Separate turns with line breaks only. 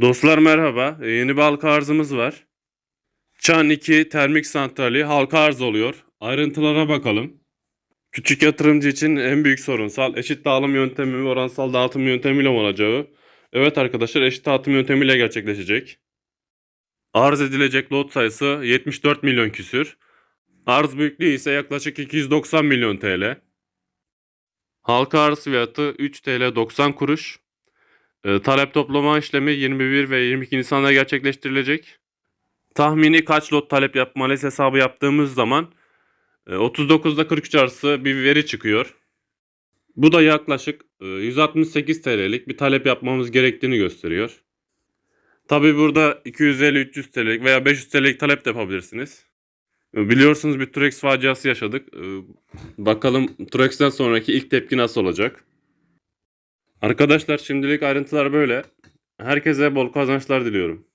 Dostlar merhaba. Ee, Yeni bir halka arzımız var. Çan 2 termik santrali halka arz oluyor. Ayrıntılara bakalım. Küçük yatırımcı için en büyük sorunsal eşit dağılım yöntemi ve oransal dağıtım yöntemiyle olacağı. Evet arkadaşlar eşit dağıtım yöntemiyle gerçekleşecek. Arz edilecek lot sayısı 74 milyon küsür. Arz büyüklüğü ise yaklaşık 290 milyon TL. Halka arz fiyatı 3 TL 90 kuruş. E, talep toplama işlemi 21 ve 22 Nisan'da gerçekleştirilecek. Tahmini kaç lot talep yapmalıyız hesabı yaptığımız zaman e, 39'da 43 arası bir veri çıkıyor. Bu da yaklaşık e, 168 TL'lik bir talep yapmamız gerektiğini gösteriyor. Tabi burada 250-300 TL'lik veya 500 TL'lik talep de yapabilirsiniz. E, Biliyorsunuz bir Turex faciası yaşadık. E, Bakalım Turex'ten sonraki ilk tepki nasıl olacak? Arkadaşlar şimdilik ayrıntılar böyle. Herkese bol kazançlar diliyorum.